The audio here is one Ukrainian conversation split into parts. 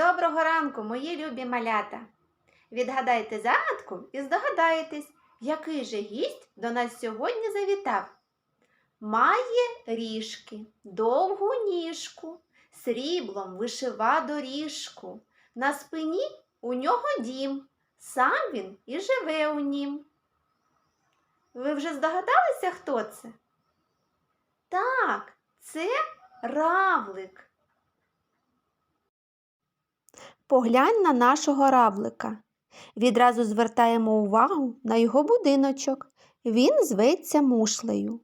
Доброго ранку, мої любі малята! Відгадайте загадку і здогадаєтесь, який же гість до нас сьогодні завітав. Має ріжки, довгу ніжку, сріблом вишива доріжку. На спині у нього дім, сам він і живе у нім. Ви вже здогадалися, хто це? Так, це равлик. Поглянь на нашого равлика. Відразу звертаємо увагу на його будиночок. Він зветься мушлею.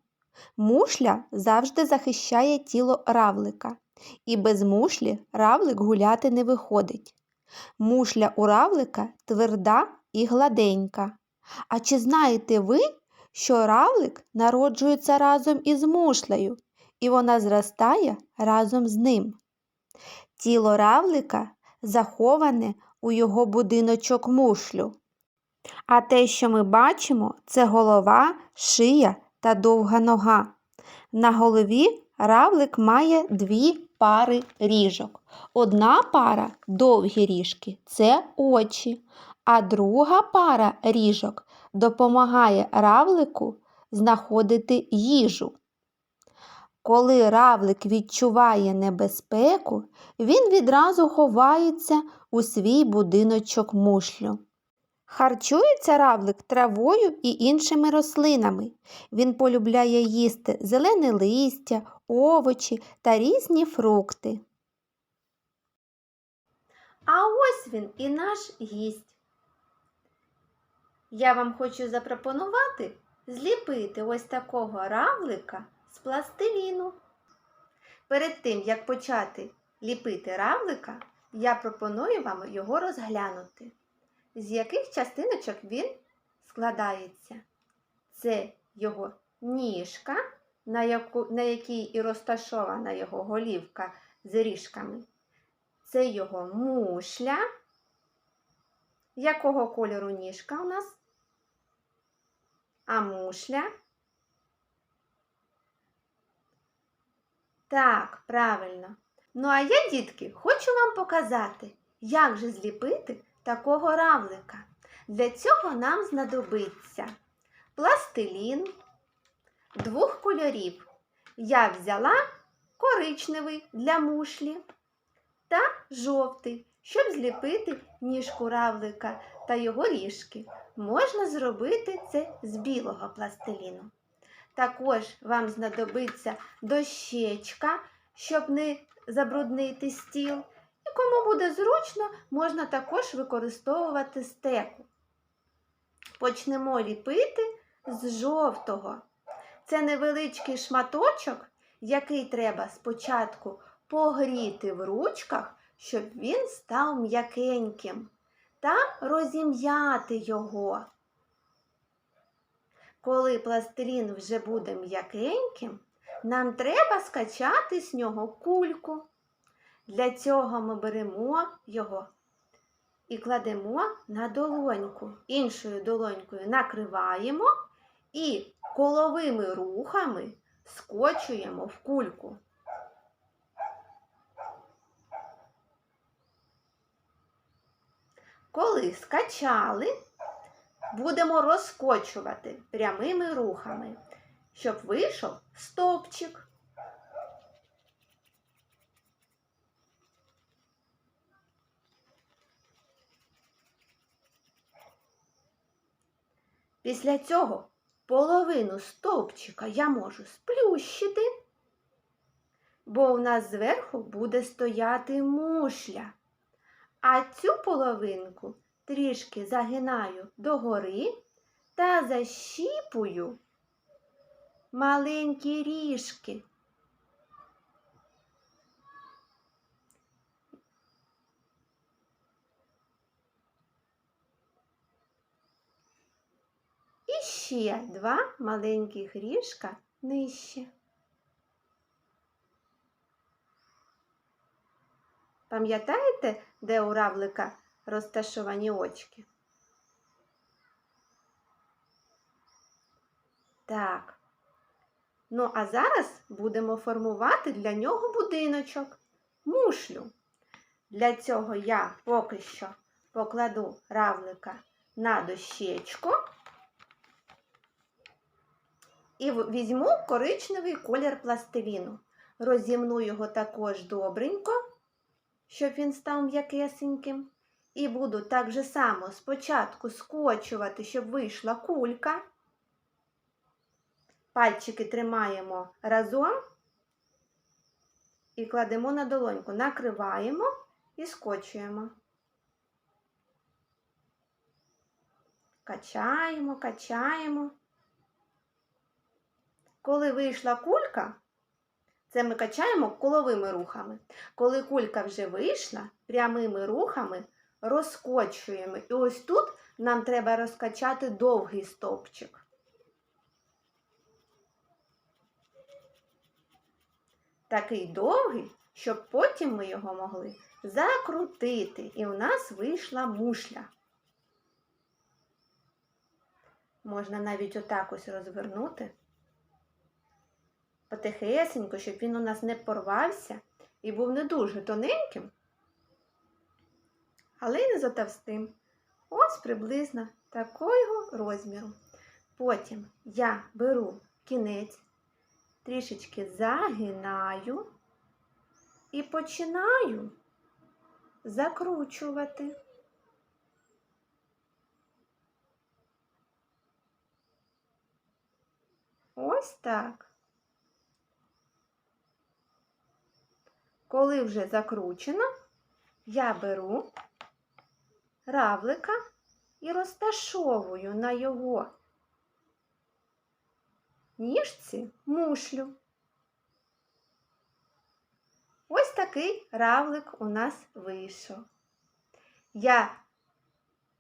Мушля завжди захищає тіло равлика, і без мушлі равлик гуляти не виходить. Мушля у равлика тверда і гладенька. А чи знаєте ви, що равлик народжується разом із мушлею, і вона зростає разом з ним? Тіло равлика заховане у його будиночок мушлю. А те, що ми бачимо, це голова, шия та довга нога. На голові равлик має дві пари ріжок. Одна пара довгі ріжки це очі, а друга пара ріжок допомагає равлику знаходити їжу. Коли равлик відчуває небезпеку, він відразу ховається у свій будиночок мушлю. Харчується равлик травою і іншими рослинами. Він полюбляє їсти зелене листя, овочі та різні фрукти. А ось він і наш гість. Я вам хочу запропонувати зліпити ось такого равлика з пластиліну. Перед тим, як почати ліпити равлика, я пропоную вам його розглянути. З яких частиночок він складається? Це його ніжка, на, яку, на якій і розташована його голівка з ріжками. Це його мушля. Якого кольору ніжка у нас? А мушля? Так, правильно. Ну, а я, дітки, хочу вам показати, як же зліпити такого равлика. Для цього нам знадобиться пластилін двох кольорів. Я взяла коричневий для мушлі та жовтий, щоб зліпити ніжку равлика та його ріжки. Можна зробити це з білого пластиліну. Також вам знадобиться дощечка, щоб не забруднити стіл. І кому буде зручно, можна також використовувати стеку. Почнемо ліпити з жовтого. Це невеличкий шматочок, який треба спочатку погріти в ручках, щоб він став м'якеньким, та розім'яти його. Коли пластилін вже буде м'якеньким, нам треба скачати з нього кульку. Для цього ми беремо його і кладемо на долоньку. Іншою долонькою накриваємо і коловими рухами скочуємо в кульку. Коли скачали, будемо розкочувати прямими рухами, щоб вийшов стовпчик. Після цього половину стовпчика я можу сплющити, бо у нас зверху буде стояти мушля. А цю половинку трішки загинаю догори та защіпую маленькі ріжки. І ще два маленьких ріжка нижче. Пам'ятаєте, де у равлика розташовані очки? Так. Ну, а зараз будемо формувати для нього будиночок, мушлю. Для цього я поки що покладу равлика на дощечку і візьму коричневий колір пластиліну. Розімну його також добренько, щоб він став м'якесеньким. І буду так же само спочатку скочувати, щоб вийшла кулька. Пальчики тримаємо разом і кладемо на долоньку, накриваємо і скочуємо. Качаємо, качаємо. Коли вийшла кулька, це ми качаємо коловими рухами. Коли кулька вже вийшла, прямими рухами розкочуємо. І ось тут нам треба розкачати довгий стовпчик. Такий довгий, щоб потім ми його могли закрутити, і в нас вийшла мушля. Можна навіть отак ось розвернути потихесенько, щоб він у нас не порвався і був не дуже тоненьким, але й не затовстим. Ось приблизно такого розміру. Потім я беру кінець, трішечки загинаю і починаю закручувати. Ось так. Коли вже закручено, я беру равлика і розташовую на його ніжці мушлю. Ось такий равлик у нас вийшов. Я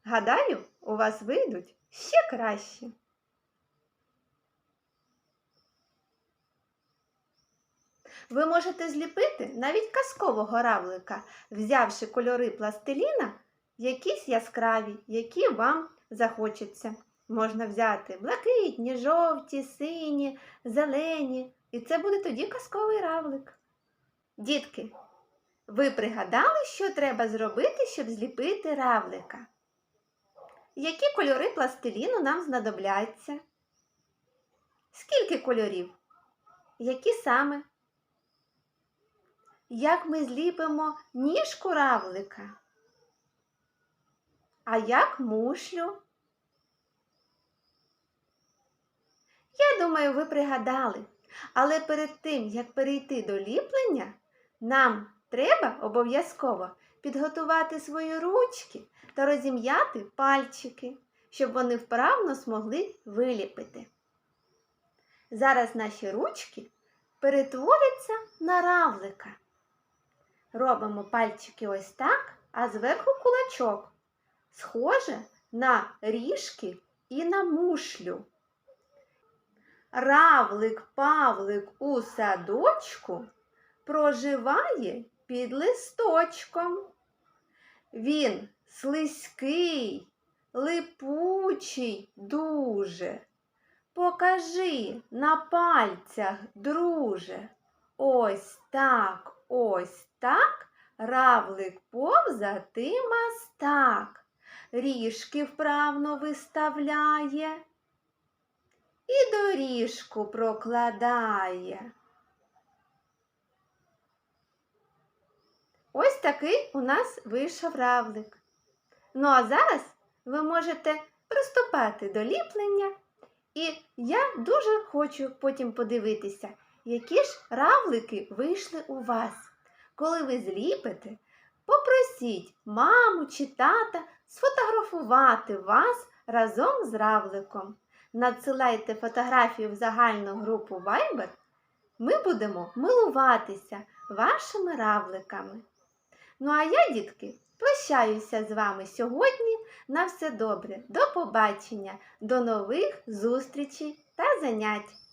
гадаю, у вас вийдуть ще краще. Ви можете зліпити навіть казкового равлика, взявши кольори пластиліна, якісь яскраві, які вам захочеться. Можна взяти блакитні, жовті, сині, зелені, і це буде тоді казковий равлик. Дітки, ви пригадали, що треба зробити, щоб зліпити равлика? Які кольори пластиліну нам знадобляться? Скільки кольорів? Які саме? Як ми зліпимо ніжку равлика? А як мушлю? Я думаю, ви пригадали. Але перед тим, як перейти до ліплення, нам треба обов'язково підготувати свої ручки та розім'яти пальчики, щоб вони вправно змогли виліпити. Зараз наші ручки перетворяться на равлика. Робимо пальчики ось так, а зверху кулачок. Схоже на ріжки і на мушлю. Равлик Павлик у садочку проживає під листочком. Він слизький, липучий дуже. Покажи на пальцях, друже. Ось так, ось так равлик повзати мастак. Ріжки вправно виставляє і доріжку прокладає. Ось такий у нас вийшов равлик. Ну а зараз ви можете приступати до ліплення, і я дуже хочу потім подивитися, які ж равлики вийшли у вас. Коли ви зліпите, попросіть маму чи тата сфотографувати вас разом з равликом. Надсилайте фотографію в загальну групу Viber. Ми будемо милуватися вашими равликами. Ну а я, дітки, прощаюся з вами сьогодні. На все добре, до побачення, до нових зустрічей та занять!